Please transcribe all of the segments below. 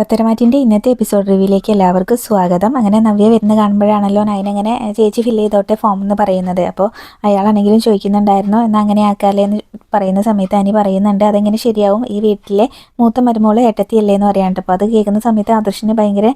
പത്തരമാറ്റിന്റെ ഇന്നത്തെ എപ്പിസോഡ് റിവ്യൂയിലേക്ക് എല്ലാവർക്കും സ്വാഗതം. അങ്ങനെ നവ്യ വരുന്ന കാണുമ്പോഴാണല്ലോ നയനങ്ങനെ ചേച്ചി ഫില്ല് ചെയ്തോട്ടെ ഫോം എന്ന് പറയുന്നത്. അപ്പോൾ അയാളാണെങ്കിലും ചോദിക്കുന്നുണ്ടായിരുന്നു എന്നാൽ അങ്ങനെ ആക്കാല്ലേ? എന്ന് പറയുന്ന സമയത്ത് അനി പറയുന്നുണ്ട് അതെങ്ങനെ ശരിയാവും? ഈ വീട്ടിലെ മൂത്ത മരുമോൾ ഏട്ടത്തിയല്ലേ? എന്ന് പറയാനുണ്ട്. അപ്പോൾ അത് കേൾക്കുന്ന സമയത്ത് ആദർശിന് ഭയങ്കര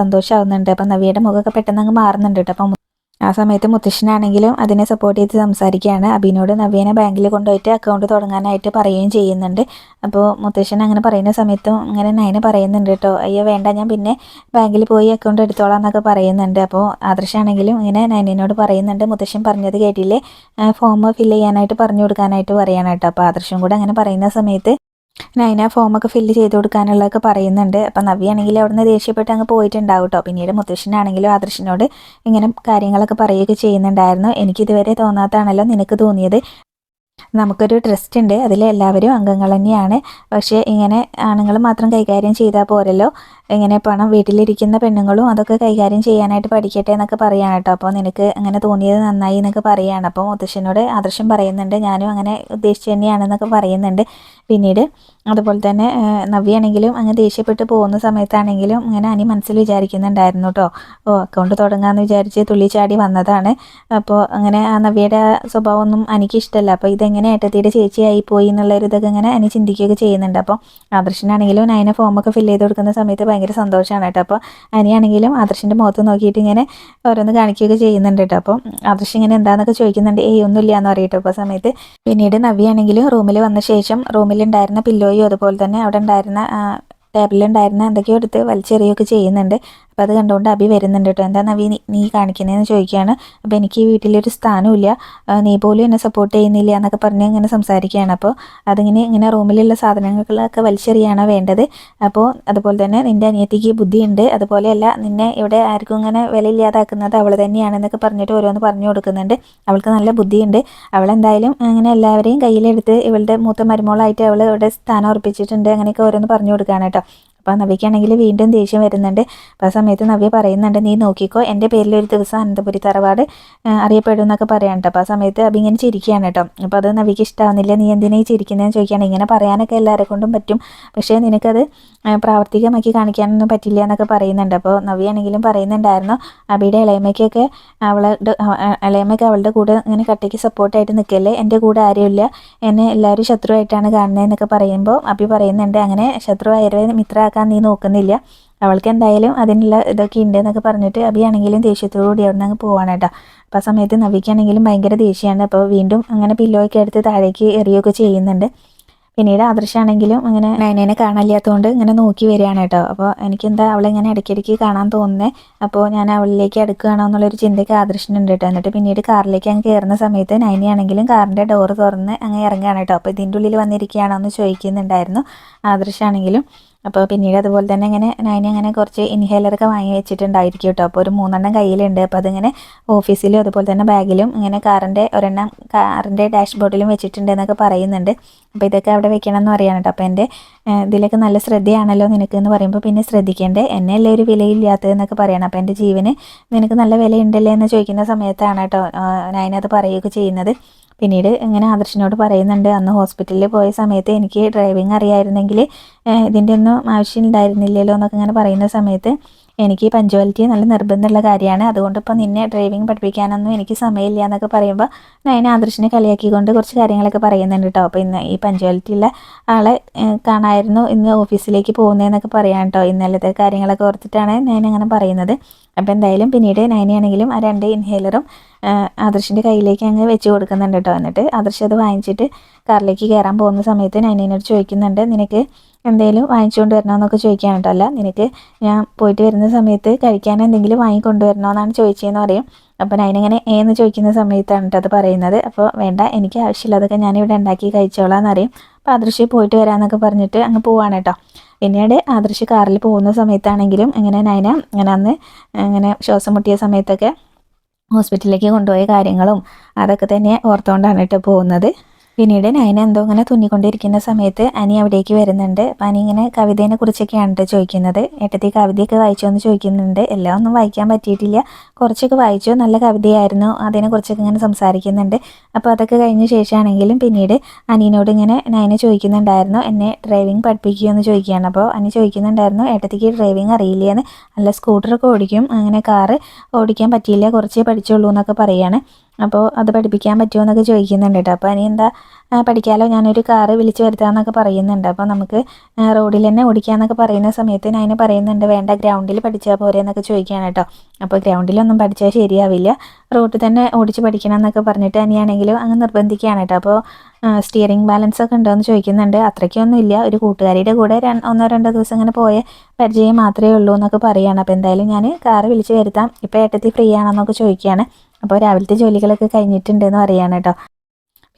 സന്തോഷമാവുന്നുണ്ട് അപ്പോൾ നവ്യയുടെ മുഖമൊക്കെ പെട്ടെന്ന് അങ്ങ് മാറുന്നുണ്ട് കേട്ടോ. അപ്പം ആ സമയത്ത് മുത്തശ്ശനാണെങ്കിലും അതിനെ സപ്പോർട്ട് ചെയ്ത് സംസാരിക്കുകയാണ്. അബിനോട് നവ്യനെ ബാങ്കിൽ കൊണ്ടുപോയിട്ട് അക്കൗണ്ട് തുടങ്ങാനായിട്ട് പറയുകയും ചെയ്യുന്നുണ്ട്. അപ്പോൾ മുത്തശ്ശൻ അങ്ങനെ പറയുന്ന സമയത്തും ഇങ്ങനെ നയനെ പറയുന്നുണ്ട് കേട്ടോ. അയ്യോ വേണ്ട ഞാൻ പിന്നെ ബാങ്കിൽ പോയി അക്കൗണ്ട് എടുത്തോളാം എന്നൊക്കെ പറയുന്നുണ്ട്. അപ്പോൾ ആദർശാണെങ്കിലും ഇങ്ങനെ നയനോട് പറയുന്നുണ്ട്. മുത്തശ്ശൻ പറഞ്ഞത് കേട്ടില്ലേ? ഫോം ഫില്ല് ചെയ്യാനായിട്ട് പറഞ്ഞു കൊടുക്കാനായിട്ട് പറയണം കേട്ടോ. അപ്പോൾ ആദർശം കൂടെ അങ്ങനെ പറയുന്ന സമയത്ത് നൈന ഫോമൊക്കെ ഫില്ല് ചെയ്ത് കൊടുക്കാനുള്ളതൊക്കെ പറയുന്നുണ്ട്. അപ്പം നവ്യാണെങ്കിൽ അവിടുന്ന് ദേഷ്യപ്പെട്ട് അങ്ങ് പോയിട്ടുണ്ടാവും കേട്ടോ പിന്നീട് മുത്തശ്ശനാണെങ്കിലും ആദർശിനോട് ഇങ്ങനെ കാര്യങ്ങളൊക്കെ പറയുകയൊക്കെ ചെയ്യുന്നുണ്ടായിരുന്നു. എനിക്കിതുവരെ തോന്നാത്തതാണല്ലോ നിനക്ക് തോന്നിയത്. നമുക്കൊരു ട്രസ്റ്റ് ഉണ്ട്. അതിൽ എല്ലാവരും അംഗങ്ങൾ തന്നെയാണ്. പക്ഷേ ഇങ്ങനെ ആണുങ്ങൾ മാത്രം കൈകാര്യം ചെയ്താൽ പോരല്ലോ. ഇങ്ങനെ പണം വീട്ടിലിരിക്കുന്ന പെണ്ണുങ്ങളും അതൊക്കെ കൈകാര്യം ചെയ്യാനായിട്ട് പഠിക്കട്ടെ എന്നൊക്കെ പറയാണ് കേട്ടോ. അപ്പോൾ നിനക്ക് അങ്ങനെ തോന്നിയത് നന്നായി എന്നൊക്കെ പറയുകയാണ് അപ്പോൾ മുത്തശ്ശനോട് ആദർശം പറയുന്നുണ്ട്. ഞാനും അങ്ങനെ ഉദ്ദേശിച്ച് തന്നെയാണെന്നൊക്കെ പറയുന്നുണ്ട്. പിന്നീട് അതുപോലെ തന്നെ നവ്യാണെങ്കിലും അങ്ങനെ ദേഷ്യപ്പെട്ട് പോകുന്ന സമയത്താണെങ്കിലും ഇങ്ങനെ അനി മനസ്സിൽ വിചാരിക്കുന്നുണ്ടായിരുന്നു കേട്ടോ. ഓ അക്കൗണ്ട് തുടങ്ങാമെന്ന് വിചാരിച്ച് തുള്ളിച്ചാടി വന്നതാണ്. അപ്പോൾ അങ്ങനെ ആ നവ്യയുടെ സ്വഭാവമൊന്നും എനിക്ക് ഇഷ്ടമല്ല അപ്പോൾ ഇതെങ്ങനെ ഏട്ടത്തിയുടെ ചേച്ചിയായി പോയി എന്നുള്ളൊരു ഇതൊക്കെ ഇങ്ങനെ അനി ചിന്തിക്കുകയൊക്കെ ചെയ്യുന്നുണ്ട്. അപ്പോൾ ആദർശനാണെങ്കിലും അതിനെ ഫോമൊക്കെ ഫില്ല് ചെയ്ത് കൊടുക്കുന്ന സമയത്ത് ഭയങ്കര സന്തോഷമാണ് കേട്ടോ. അപ്പോൾ അനിയാണെങ്കിലും ആദർശിന്റെ മുഖത്ത് നോക്കിയിട്ട് ഇങ്ങനെ ഓരോന്ന് കാണിക്കുകയൊക്കെ ചെയ്യുന്നുണ്ട് കേട്ടോ. അപ്പോൾ ആദർശ് ഇങ്ങനെ എന്താണെന്നൊക്കെ ചോദിക്കുന്നുണ്ട്. ഏയ് ഒന്നുമില്ല എന്ന് പറയട്ടോ. അപ്പോൾ സമയത്ത് പിന്നീട് നവ്യാണെങ്കിലും റൂമിൽ വന്ന ശേഷം റൂമിലുണ്ടായിരുന്ന പില്ലോയും അതുപോലെ തന്നെ അവിടെ ഉണ്ടായിരുന്ന ടേബിളിലുണ്ടായിരുന്ന എന്തൊക്കെയോ എടുത്ത് വലിച്ചെറിയൊക്കെ ചെയ്യുന്നുണ്ട്. അപ്പോൾ അത് കണ്ടുകൊണ്ട് അഭി വരുന്നുണ്ട് കേട്ടോ എന്താ നവി നീ കാണിക്കുന്നതെന്ന് ചോദിക്കുകയാണ് അപ്പോൾ എനിക്ക് ഈ വീട്ടിലൊരു സ്ഥാനമില്ല നീ പോലും എന്നെ സപ്പോർട്ട് ചെയ്യുന്നില്ല എന്നൊക്കെ പറഞ്ഞ് ഇങ്ങനെ സംസാരിക്കുകയാണ് അപ്പോൾ അതിങ്ങനെ ഇങ്ങനെ റൂമിലുള്ള സാധനങ്ങളൊക്കെ വലിച്ചെറിയാണ് വേണ്ടത്. അപ്പോൾ അതുപോലെ തന്നെ നിന്റെ അനിയത്തിക്ക് ബുദ്ധിയുണ്ട്. അതുപോലെയല്ല നിന്നെ ഇവിടെ ആർക്കും ഇങ്ങനെ വിലയില്ലാതാക്കുന്നത് അവൾ തന്നെയാണെന്നൊക്കെ പറഞ്ഞിട്ട് ഓരോന്ന് പറഞ്ഞു കൊടുക്കുന്നുണ്ട്. അവൾക്ക് നല്ല ബുദ്ധിയുണ്ട്. അവളെന്തായാലും അങ്ങനെ എല്ലാവരെയും കയ്യിലെടുത്ത് ഇവളുടെ മൂത്ത മരുമോളായിട്ട് അവൾ ഇവിടെ സ്ഥാനം ഉറപ്പിച്ചിട്ടുണ്ട്. അങ്ങനെയൊക്കെ ഓരോന്ന് പറഞ്ഞു കൊടുക്കുകയാണ് കേട്ടോ അപ്പോൾ നവ്യക്കാണെങ്കിൽ വീണ്ടും ദേഷ്യം വരുന്നുണ്ട്. അപ്പോൾ ആ സമയത്ത് നവ്യ പറയുന്നുണ്ട് നീ നോക്കിക്കോ എന്റെ പേരിൽ ഒരു ദിവസം അനന്തപുരി തറവാട് അറിയപ്പെടും എന്നൊക്കെ പറയാൻ കേട്ടോ അപ്പോൾ ആ സമയത്ത് അബി ഇങ്ങനെ ചിരിക്കുകയാണ് കേട്ടോ അപ്പോൾ അത് നവിക്ക് ഇഷ്ടമാവുന്നില്ല നീ എന്തിനാ ചിരിക്കുന്നതെന്ന് ചോദിക്കുകയാണ്. ഇങ്ങനെ പറയാനൊക്കെ എല്ലാവരെ കൊണ്ടും പറ്റും. പക്ഷേ നിനക്കത് പ്രാവർത്തികമാക്കി കാണിക്കാനൊന്നും പറ്റില്ല എന്നൊക്കെ പറയുന്നുണ്ട്. അപ്പോൾ നവിയാണെങ്കിലും പറയുന്നുണ്ടായിരുന്നു അബിയുടെ ഇളയമ്മയ്ക്കൊക്കെ അവളുടെ ഇളയമ്മയ്ക്ക് അവളുടെ കൂടെ ഇങ്ങനെ കട്ടയ്ക്ക് സപ്പോർട്ടായിട്ട് നിൽക്കല്ലേ? എന്റെ കൂടെ ആരുമില്ല. എന്നെ എല്ലാവരും ശത്രുവായിട്ടാണ് കാണുന്നതെന്നൊക്കെ പറയുമ്പോൾ അബി പറയുന്നുണ്ട് അങ്ങനെ ശത്രുവായവരെ മിത്രമാക്കാൻ മനസ്സിലാക്കാൻ നീ നോക്കുന്നില്ല. അവൾക്ക് എന്തായാലും അതിനുള്ള ഇതൊക്കെ ഉണ്ട് എന്നൊക്കെ പറഞ്ഞിട്ട് അബിയാണെങ്കിലും ദേഷ്യത്തോടുകൂടി അവിടെ നിന്ന് അങ്ങ് പോവാണ് കേട്ടോ. അപ്പോൾ ആ സമയത്ത് നവിക്കാണെങ്കിലും ഭയങ്കര ദേഷ്യമാണ് അപ്പോൾ വീണ്ടും അങ്ങനെ പില്ലോയൊക്കെ എടുത്ത് താഴേക്ക് എറിയുകയൊക്കെ ചെയ്യുന്നുണ്ട്. പിന്നീട് ആദർശാണെങ്കിലും അങ്ങനെ നയനേനെ കാണാനില്ലാത്തതുകൊണ്ട് ഇങ്ങനെ നോക്കി വരികയാണ് കേട്ടോ. അപ്പോൾ എനിക്കെന്താ അവളെ ഇങ്ങനെ ഇടയ്ക്കിടയ്ക്ക് കാണാൻ തോന്നുന്നത് അപ്പോൾ ഞാൻ അവളിലേക്ക് അടുക്കുകയാണോ എന്നുള്ളൊരു ചിന്തയ്ക്ക് ആദർശനുണ്ട് കേട്ടോ. എന്നിട്ട് പിന്നീട് കാറിലേക്ക് അങ്ങ് കയറുന്ന സമയത്ത് നയനയാണെങ്കിലും കാറിന്റെ ഡോറ് തുറന്ന് അങ്ങ് ഇറങ്ങുകയാണ് കേട്ടോ. അപ്പോൾ ഇതിന്റെ ഉള്ളിൽ വന്നിരിക്കുകയാണോ എന്ന് ചോദിക്കുന്നുണ്ടായിരുന്നു ആദർശാണെങ്കിലും. അപ്പോൾ പിന്നീട് അതുപോലെ തന്നെ ഇങ്ങനെ നൈനി അങ്ങനെ കുറച്ച് ഇൻഹേലറൊക്കെ വാങ്ങി വെച്ചിട്ടുണ്ടായിരിക്കും കേട്ടോ. അപ്പോൾ ഒരു മൂന്നെണ്ണം കയ്യിലുണ്ട്. അപ്പോൾ അതിങ്ങനെ ഓഫീസിലും അതുപോലെ തന്നെ ബാഗിലും ഇങ്ങനെ കാറിന്റെ ഒരെണ്ണം കാറിന്റെ ഡാഷ്ബോർഡിലും വെച്ചിട്ടുണ്ട് എന്നൊക്കെ പറയുന്നുണ്ട്. അപ്പോൾ ഇതൊക്കെ അവിടെ വെക്കണം എന്ന് പറയാണ് കേട്ടോ. അപ്പോൾ എന്റെ ഇതിലൊക്കെ നല്ല ശ്രദ്ധയാണല്ലോ നിനക്ക് എന്ന് പറയുമ്പോൾ പിന്നെ ശ്രദ്ധിക്കേണ്ടേ. എന്നെ അല്ലേ ഒരു വിലയില്ലാത്തതെന്നൊക്കെ പറയണം. അപ്പോൾ എന്റെ ജീവന് നിനക്ക് നല്ല വിലയുണ്ടല്ലേ എന്ന് ചോദിക്കുന്ന സമയത്താണ് കേട്ടോ നയനത് പറയുകയൊക്കെ ചെയ്യുന്നത്. പിന്നീട് ഇങ്ങനെ ആദർശിനോട് പറയുന്നുണ്ട് അന്ന് ഹോസ്പിറ്റലിൽ പോയ സമയത്ത് എനിക്ക് ഡ്രൈവിംഗ് അറിയായിരുന്നെങ്കിൽ ഇതിന്റെ ഒന്നും ആവശ്യം ഉണ്ടായിരുന്നില്ലല്ലോ എന്നൊക്കെ ഇങ്ങനെ പറയുന്ന സമയത്ത് എനിക്ക് പഞ്ച്വാലിറ്റി നല്ല നിർബന്ധമുള്ള കാര്യമാണ്. അതുകൊണ്ട് ഇപ്പോൾ നിന്നെ ഡ്രൈവിംഗ് പഠിപ്പിക്കാനൊന്നും എനിക്ക് സമയമില്ല എന്നൊക്കെ പറയുമ്പോൾ ഞാൻ ആദർശിനെ കളിയാക്കിക്കൊണ്ട് കുറച്ച് കാര്യങ്ങളൊക്കെ പറയുന്നുണ്ട് കേട്ടോ. അപ്പോൾ ഇന്ന് ഈ പഞ്ച്വാലിറ്റി ഉള്ള ആളെ കാണായിരുന്നു ഇന്ന് ഓഫീസിലേക്ക് പോകുന്നതെന്നൊക്കെ പറയാം കേട്ടോ. ഇന്നലത്തെ കാര്യങ്ങളൊക്കെ ഓർത്തിട്ടാണ് ഞാൻ അങ്ങനെ പറയുന്നത്. അപ്പോൾ എന്തായാലും പിന്നീട് നൈനയാണെങ്കിലും ആ രണ്ട് ഇൻഹേലറും ആദർശിന്റെ കയ്യിലേക്ക് അങ്ങ് വെച്ച് കൊടുക്കുന്നുണ്ട് കേട്ടോ എന്നിട്ട് ആദർശ് അത് വാങ്ങിച്ചിട്ട് കാറിലേക്ക് കയറാൻ പോകുന്ന സമയത്ത് നൈനയോട് ചോദിക്കുന്നുണ്ട് നിനക്ക് എന്തെങ്കിലും വാങ്ങിച്ചുകൊണ്ട് വരണമെന്നൊക്കെ ചോദിക്കാൻ കേട്ടോ അല്ല. നിനക്ക് ഞാൻ പോയിട്ട് വരുന്ന സമയത്ത് കഴിക്കാൻ എന്തെങ്കിലും വാങ്ങിക്കൊണ്ടുവരണോ എന്നാണ് ചോദിച്ചതെന്ന് പറയും അപ്പോൾ അതിനിങ്ങനെ ഏന്ന് ചോദിക്കുന്ന സമയത്താണ് കേട്ടോ അത് പറയുന്നത്. അപ്പോൾ വേണ്ട എനിക്ക് ആവശ്യമില്ല അതൊക്കെ ഞാനിവിടെ ഉണ്ടാക്കി കഴിച്ചോളാം എന്നറിയും അപ്പോൾ ആദർശ് പോയിട്ട് വരാമെന്നൊക്കെ പറഞ്ഞിട്ട് അങ്ങ് പോവാണ് കേട്ടോ പിന്നീട് ആദർശ് കാറിൽ പോകുന്ന സമയത്താണെങ്കിലും ഇങ്ങനെ നയന ഇങ്ങനെ അന്ന് ഇങ്ങനെ ശ്വാസം മുട്ടിയ സമയത്തൊക്കെ ഹോസ്പിറ്റലിലേക്ക് കൊണ്ടുപോയ കാര്യങ്ങളും അതൊക്കെ തന്നെ ഓർത്തുകൊണ്ടാണ് കേട്ടോ പോകുന്നത്. പിന്നീട് നയന എന്തോ ഇങ്ങനെ തുന്നിക്കൊണ്ടിരിക്കുന്ന സമയത്ത് അനി അവിടേക്ക് വരുന്നുണ്ട്. അപ്പം അനി ഇങ്ങനെ കവിതേനെ കുറിച്ചൊക്കെയാണ് ചോദിക്കുന്നത്. ഏട്ടത്തി കവിതയൊക്കെ വായിച്ചോ എന്ന് ചോദിക്കുന്നുണ്ട്. എല്ലാം ഒന്നും വായിക്കാൻ പറ്റിയിട്ടില്ല. കുറച്ചൊക്കെ വായിച്ചു. നല്ല കവിതയായിരുന്നു. അതിനെ അതിനെക്കുറിച്ചൊക്കെ ഇങ്ങനെ സംസാരിക്കുന്നുണ്ട്. അപ്പോൾ അതൊക്കെ കഴിഞ്ഞ ശേഷമാണെങ്കിലും പിന്നീട് അനിയനോട് ഇങ്ങനെ നയന ചോദിക്കുന്നുണ്ടായിരുന്നു. എന്നെ ഡ്രൈവിംഗ് പഠിപ്പിക്കുമോ എന്ന് ചോദിക്കുകയാണ്. അപ്പോൾ അനി ചോദിക്കുന്നുണ്ടായിരുന്നു ഏട്ടത്തിക്ക് ഡ്രൈവിംഗ് അറിയില്ലേന്ന്. അല്ല സ്കൂട്ടറൊക്കെ ഓടിക്കും. അങ്ങനെ കാറ് ഓടിക്കാൻ പറ്റിയില്ല. കുറച്ചേ പഠിച്ചുള്ളൂ എന്നൊക്കെ പറയുകയാണ് അപ്പോൾ അത് പഠിപ്പിക്കാൻ പറ്റുമോ എന്നൊക്കെ ചോദിക്കുന്നുണ്ട് കേട്ടോ. അപ്പോൾ എന്താ പഠിക്കാമല്ലോ ഞാനൊരു കാറ് വിളിച്ച് വരുത്താമെന്നൊക്കെ പറയുന്നുണ്ട്. അപ്പോൾ നമുക്ക് റോഡിൽ തന്നെ ഓടിക്കാമെന്നൊക്കെ പറയുന്ന സമയത്ത് ഞാൻ പറയുന്നുണ്ട് വേണ്ട ഗ്രൗണ്ടിൽ പഠിച്ചാൽ പോരെ എന്നൊക്കെ ചോദിക്കുകയാണ് കേട്ടോ. അപ്പോൾ ഗ്രൗണ്ടിലൊന്നും പഠിച്ചാൽ ശരിയാവില്ല. റോഡിൽ തന്നെ ഓടിച്ച് പഠിക്കണം എന്നൊക്കെ പറഞ്ഞിട്ട് തന്നെയാണെങ്കിലും അങ്ങ് നിർബന്ധിക്കുകയാണ് കേട്ടോ. അപ്പോൾ സ്റ്റിയറിംഗ് ബാലൻസ് ഒക്കെ ഉണ്ടോ എന്ന് ചോദിക്കുന്നുണ്ട്. അത്രയ്ക്കൊന്നും ഇല്ല. ഒരു കൂട്ടുകാരിയുടെ കൂടെ ഒന്നോ രണ്ടോ ദിവസം ഇങ്ങനെ പോയ പരിചയം മാത്രമേ ഉള്ളൂ എന്നൊക്കെ പറയുകയാണ്. അപ്പോൾ എന്തായാലും ഞാൻ കാറ് വിളിച്ച് വരുത്താം. ഇപ്പോൾ ഏട്ടത്തി ഫ്രീ ആണെന്നൊക്കെ ചോദിക്കുകയാണ്. അപ്പോൾ രാവിലത്തെ ജോലികളൊക്കെ കഴിഞ്ഞിട്ടുണ്ടെന്ന് പറയാണ് കേട്ടോ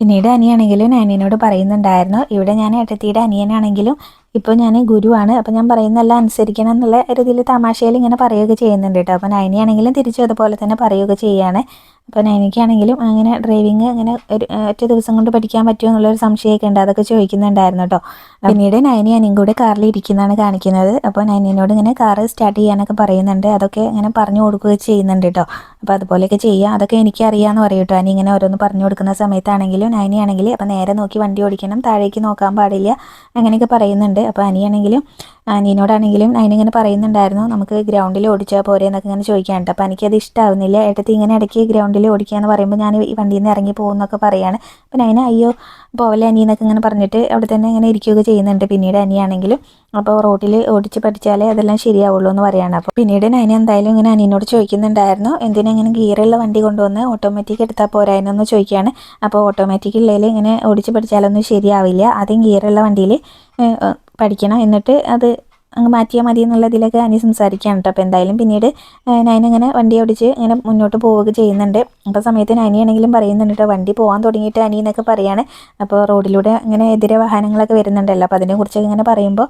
പിന്നീട് അനിയാണെങ്കിലും അനിയനോട് പറയുന്നുണ്ടായിരുന്നു. ഇവിടെ ഞാൻ ഏട്ടത്തിയുടെ അനിയനാണെങ്കിലും ഇപ്പോൾ ഞാൻ ഗുരുവാണ്. അപ്പോൾ ഞാൻ പറയുന്നതെല്ലാം അനുസരിക്കണം എന്നുള്ള ഒരു ഇതിൽ തമാശയിൽ ഇങ്ങനെ പറയുകയൊക്കെ ചെയ്യുന്നുണ്ട് കേട്ടോ അപ്പോൾ നൈനിയാണെങ്കിലും തിരിച്ചു അതുപോലെ തന്നെ പറയുകയൊക്കെ ചെയ്യുകയാണ് അപ്പോൾ എനിക്കാണെങ്കിലും അങ്ങനെ ഡ്രൈവിങ് അങ്ങനെ ഒരു ഒറ്റ ദിവസം കൊണ്ട് പഠിക്കാൻ പറ്റുമോ എന്നുള്ളൊരു സംശയമൊക്കെ ഉണ്ട്. അതൊക്കെ ചോദിക്കുന്നുണ്ടായിരുന്നു കേട്ടോ പിന്നീട് നയനി അനിയും കൂടെ കാറിൽ ഇരിക്കുന്നതാണ് കാണിക്കുന്നത്. അപ്പോൾ നയനിനോട് ഇങ്ങനെ കാറ് സ്റ്റാർട്ട് ചെയ്യാനൊക്കെ പറയുന്നുണ്ട്. അതൊക്കെ ഇങ്ങനെ പറഞ്ഞു കൊടുക്കുകയൊക്കെ ചെയ്യുന്നുണ്ട് കേട്ടോ അപ്പോൾ അതുപോലെയൊക്കെ ചെയ്യുക അതൊക്കെ എനിക്കറിയാമെന്ന് പറയും കേട്ടോ അനി ഇങ്ങനെ ഓരോന്ന് പറഞ്ഞു കൊടുക്കുന്ന സമയത്താണെങ്കിലും നയനി ആണെങ്കിൽ അപ്പോൾ നേരെ നോക്കി വണ്ടി ഓടിക്കണം. താഴേക്ക് നോക്കാൻ പാടില്ല. അങ്ങനെയൊക്കെ പറയുന്നുണ്ട്. അപ്പോൾ അനിയാണെങ്കിലും അനിയനോടാണെങ്കിലും അതിനിങ്ങനെ പറയുന്നുണ്ടായിരുന്നു നമുക്ക് ഗ്രൗണ്ടിൽ ഓടിച്ചാൽ പോരെ എന്നൊക്കെ ഇങ്ങനെ ചോദിക്കാനുണ്ട് അപ്പോൾ എനിക്കത് ഇഷ്ടമാവുന്നില്ല ഏട്ടത്തി ഇങ്ങനെ ഇടയ്ക്ക് ഗ്രൗണ്ടിൽ ഓടിക്കുക എന്ന് പറയുമ്പോൾ ഞാൻ ഈ വണ്ടിയിൽ നിന്ന് ഇറങ്ങി പോകുന്നൊക്കെ പറയാണ്. അപ്പം അതിന് അയ്യോ പോവല്ലേ അനി എന്നൊക്കെ ഇങ്ങനെ പറഞ്ഞിട്ട് അവിടെ തന്നെ ഇങ്ങനെ ഇരിക്കുകയൊക്കെ ചെയ്യുന്നുണ്ട് പിന്നീട് അനിയാണെങ്കിലും. അപ്പോൾ റോട്ടിൽ ഓടിച്ച് പഠിച്ചാലേ അതെല്ലാം ശരിയാവുള്ളൂ എന്ന് പറയാണ്. അപ്പോൾ പിന്നീട് ഞാൻ എന്തായാലും ഇങ്ങനെ അനിയനോട് ചോദിക്കുന്നുണ്ടായിരുന്നു എന്തിനാ ഇങ്ങനെ ഗിയറുള്ള വണ്ടി കൊണ്ടുവന്ന് ഓട്ടോമാറ്റിക് എടുത്താൽ പോരായെന്നൊന്ന് ചോദിക്കുകയാണ് അപ്പോൾ ഓട്ടോമാറ്റിക് ഉള്ളതിൽ ഇങ്ങനെ ഓടിച്ച് പഠിച്ചാലൊന്നും ശരിയാവില്ല. ആദ്യം ഗിയറുള്ള വണ്ടിയിൽ പഠിക്കണം. എന്നിട്ട് അത് അങ്ങ് മാറ്റിയാൽ മതി എന്നുള്ളതിലൊക്കെ അനി സംസാരിക്കുകയാണ് കേട്ടോ അപ്പോൾ എന്തായാലും പിന്നീട് നയനങ്ങനെ വണ്ടി ഓടിച്ച് ഇങ്ങനെ മുന്നോട്ട് പോവുക ചെയ്യുന്നുണ്ട്. അപ്പോൾ സമയത്ത് നയനിയാണെങ്കിലും പറയുന്നുണ്ട് കേട്ടോ വണ്ടി പോകാൻ തുടങ്ങിയിട്ട് അനി എന്നൊക്കെ പറയാണ്. അപ്പോൾ റോഡിലൂടെ ഇങ്ങനെ എതിരെ വാഹനങ്ങളൊക്കെ വരുന്നുണ്ടല്ലോ. അപ്പോൾ അതിനെക്കുറിച്ചൊക്കെ ഇങ്ങനെ പറയുമ്പോൾ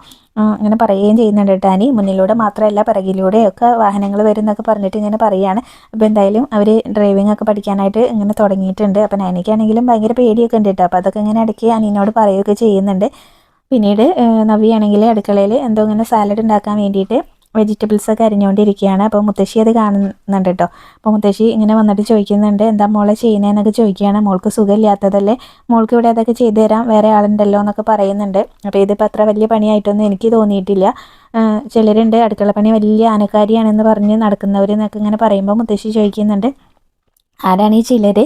ഇങ്ങനെ പറയുകയും ചെയ്യുന്നുണ്ട് കേട്ടോ അനി മുന്നിലൂടെ മാത്രമല്ല പിറകിലൂടെയൊക്കെ വാഹനങ്ങൾ വരുന്നൊക്കെ പറഞ്ഞിട്ട് ഇങ്ങനെ പറയുകയാണ് അപ്പോൾ എന്തായാലും അവർ ഡ്രൈവിംഗ് ഒക്കെ പഠിക്കാനായിട്ട് ഇങ്ങനെ തുടങ്ങിയിട്ടുണ്ട്. അപ്പോൾ നയനിക്കാണെങ്കിലും ഭയങ്കര പേടിയൊക്കെ ഉണ്ട് കേട്ടോ അപ്പോൾ അതൊക്കെ ഇങ്ങനെ ഇടയ്ക്ക് അനിയനോട് പറയുകയൊക്കെ ചെയ്യുന്നുണ്ട്. പിന്നീട് നവിയാണെങ്കിൽ അടുക്കളയിൽ എന്തോ ഇങ്ങനെ സാലഡ് ഉണ്ടാക്കാൻ വേണ്ടിയിട്ട് വെജിറ്റബിൾസ് ഒക്കെ അരിഞ്ഞുകൊണ്ടിരിക്കുകയാണ് അപ്പോൾ മുത്തശ്ശി അത് കാണുന്നുണ്ട് കേട്ടോ അപ്പോൾ മുത്തശ്ശി ഇങ്ങനെ വന്നിട്ട് ചോദിക്കുന്നുണ്ട് എന്താ മോളെ ചെയ്യുന്നതെന്നൊക്കെ ചോദിക്കുകയാണ്. മോൾക്ക് സുഖമില്ലാത്തതല്ലേ? മോൾക്ക് ഇവിടെ അതൊക്കെ ചെയ്തു തരാം വേറെ ആളുണ്ടല്ലോ എന്നൊക്കെ പറയുന്നുണ്ട്. അപ്പോൾ ഇതിപ്പോൾ അത്ര വലിയ പണിയായിട്ടൊന്നും എനിക്ക് തോന്നിയിട്ടില്ല. ചിലരുണ്ട് അടുക്കള പണി വലിയ ആനക്കാരിയാണെന്ന് പറഞ്ഞ് നടക്കുന്നവരെന്നൊക്കെ ഇങ്ങനെ പറയുമ്പോൾ മുത്തശ്ശി ചോദിക്കുന്നുണ്ട് ആരാണ് ഈ ചിലർ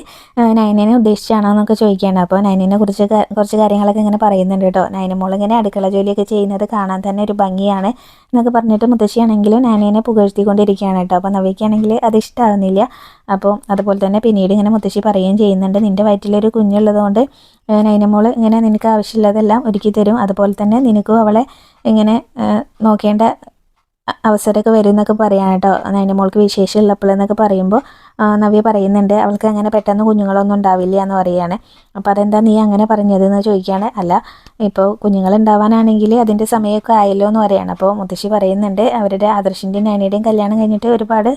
നയനനെ ഉദ്ദേശിച്ചാണോന്നൊക്കെ ചോദിക്കുകയാണ് അപ്പോൾ നയനിനെ കുറിച്ച് കുറച്ച് കാര്യങ്ങളൊക്കെ ഇങ്ങനെ പറയുന്നുണ്ട് കേട്ടോ. നയനമോൾ ഇങ്ങനെ അടുക്കള ജോലിയൊക്കെ ചെയ്യുന്നത് കാണാൻ തന്നെ ഒരു ഭംഗിയാണ് എന്നൊക്കെ പറഞ്ഞിട്ട് മുത്തശ്ശിയാണെങ്കിലും നയനനെ പുകഴ്ത്തിക്കൊണ്ടിരിക്കുകയാണ് കേട്ടോ. അപ്പോൾ നവിക്കാണെങ്കിൽ അത് ഇഷ്ടമാകുന്നില്ല അപ്പോൾ അതുപോലെ തന്നെ പിന്നീട് ഇങ്ങനെ മുത്തശ്ശി പറയുകയും ചെയ്യുന്നുണ്ട്. നിന്റെ വയറ്റിലൊരു കുഞ്ഞുള്ളതുകൊണ്ട് നൈനമോൾ ഇങ്ങനെ നിനക്ക് ആവശ്യമുള്ളതെല്ലാം ഒരുക്കി തരും അതുപോലെ തന്നെ നിനക്കും അവളെ ഇങ്ങനെ നോക്കേണ്ട അവസരമൊക്കെ വരും എന്നൊക്കെ പറയാം കേട്ടോ അതിന്റെ മോൾക്ക് വിശേഷം ഉള്ളപ്പോഴെന്നൊക്കെ പറയുമ്പോൾ നവ്യ പറയുന്നുണ്ട് അവൾക്ക് അങ്ങനെ പെട്ടെന്ന് കുഞ്ഞുങ്ങളൊന്നും ഉണ്ടാവില്ല എന്ന് പറയുകയാണ് അപ്പോൾ അതെന്താ നീ അങ്ങനെ പറഞ്ഞതെന്ന് ചോദിക്കുകയാണ് അല്ല ഇപ്പോൾ കുഞ്ഞുങ്ങൾ ഉണ്ടാവാനാണെങ്കിൽ അതിന്റെ സമയമൊക്കെ ആയല്ലോ എന്ന് പറയുകയാണ് അപ്പോൾ മുത്തശ്ശി പറയുന്നുണ്ട് അവരുടെ ആദർശിന്റെയും നയനയുടെയും കല്യാണം കഴിഞ്ഞിട്ട് ഒരുപാട്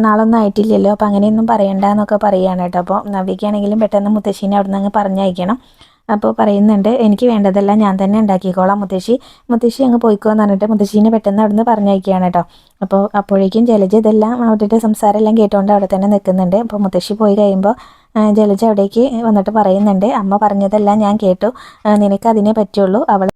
നാളൊന്നും ആയിട്ടില്ലല്ലോ. അപ്പോൾ അങ്ങനെയൊന്നും പറയണ്ട എന്നൊക്കെ പറയുകയാണ് കേട്ടോ അപ്പോൾ നവ്യക്കാണെങ്കിലും പെട്ടെന്ന് മുത്തശ്ശീനെ അവിടെ നിന്ന് അങ്ങ് പറഞ്ഞയക്കണം. അപ്പോൾ പറയുന്നുണ്ട് എനിക്ക് വേണ്ടതെല്ലാം ഞാൻ തന്നെ ഉണ്ടാക്കിക്കോളാം മുത്തശ്ശി. മുത്തശ്ശി അങ്ങ് പോയിക്കോന്ന് പറഞ്ഞിട്ട് മുത്തശ്ശീനെ പെട്ടെന്ന് അവിടുന്ന് പറഞ്ഞയക്കുകയാണ് കേട്ടോ. അപ്പോൾ അപ്പോഴേക്കും ജലജ ഇതെല്ലാം അവരുടെ സംസാരം എല്ലാം കേട്ടുകൊണ്ട് അവിടെ തന്നെ നിൽക്കുന്നുണ്ട്. അപ്പോൾ മുത്തശ്ശി പോയി കഴിയുമ്പോൾ ജലജ അവിടേക്ക് വന്നിട്ട് പറയുന്നുണ്ട് അമ്മ പറഞ്ഞതെല്ലാം ഞാൻ കേട്ടു. നിനക്ക് അതിനെ പറ്റുള്ളൂ. അവൾ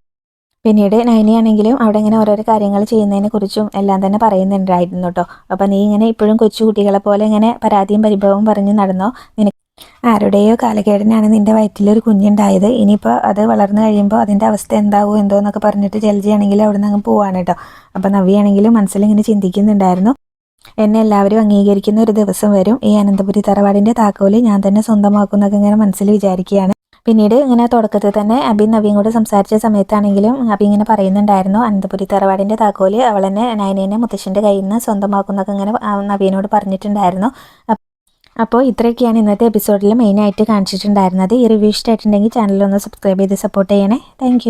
പിന്നീട് നൈനിയാണെങ്കിലും അവിടെ ഇങ്ങനെ ഓരോരോ കാര്യങ്ങൾ ചെയ്യുന്നതിനെ കുറിച്ചും എല്ലാം തന്നെ പറയുന്നുണ്ടായിരുന്നു കേട്ടോ. അപ്പോൾ നീ ഇങ്ങനെ ഇപ്പോഴും കൊച്ചു കുട്ടികളെ പോലെ ഇങ്ങനെ പരാതിയും പരിഭവവും പറഞ്ഞ് നടന്നോ? നിനക്ക് ആരുടെയോ കാലക്കേടിനാണ് നിന്റെ വയറ്റിലൊരു കുഞ്ഞുണ്ടായത്. ഇനിയിപ്പോൾ അത് വളർന്നു കഴിയുമ്പോൾ അതിന്റെ അവസ്ഥ എന്താവും എന്തോ എന്നൊക്കെ പറഞ്ഞിട്ട് ജലജിയാണെങ്കിൽ അവിടെ നിന്ന് അങ്ങ് പോവാണ് കേട്ടോ. അപ്പോൾ നവ്യാണെങ്കിലും മനസ്സിലിങ്ങനെ ചിന്തിക്കുന്നുണ്ടായിരുന്നു. എന്നെ എല്ലാവരും അംഗീകരിക്കുന്ന ഒരു ദിവസം വരും. ഈ അനന്തപുരി തറവാടിന്റെ താക്കോൽ ഞാൻ തന്നെ സ്വന്തമാക്കുന്നൊക്കെ ഇങ്ങനെ മനസ്സിൽ വിചാരിക്കുകയാണ്. പിന്നീട് ഇങ്ങനെ തുടക്കത്തിൽ തന്നെ അബി നവിയും കൂടെ സംസാരിച്ച സമയത്താണെങ്കിലും അബി ഇങ്ങനെ പറയുന്നുണ്ടായിരുന്നു അനന്തപുരി തറവാടിന്റെ താക്കോൽ അവളെന്നെ നയനേനെ മുത്തശ്ശന്റെ കയ്യിൽ നിന്ന് സ്വന്തമാക്കുന്നൊക്കെ ഇങ്ങനെ നവീനോട് പറഞ്ഞിട്ടുണ്ടായിരുന്നു. അപ്പോൾ ഇത്രയൊക്കെയാണ് ഇന്നത്തെ എപ്പിസോഡിൽ മെയിനായിട്ട് കാണിച്ചിട്ടുണ്ടായിരുന്നത്. ഈ റിവ്യൂ ഇഷ്ടമായിട്ടുണ്ടെങ്കിൽ ചാനലൊന്ന് സബ്സ്ക്രൈബ് ചെയ്ത് സപ്പോർട്ട് ചെയ്യണേ. താങ്ക്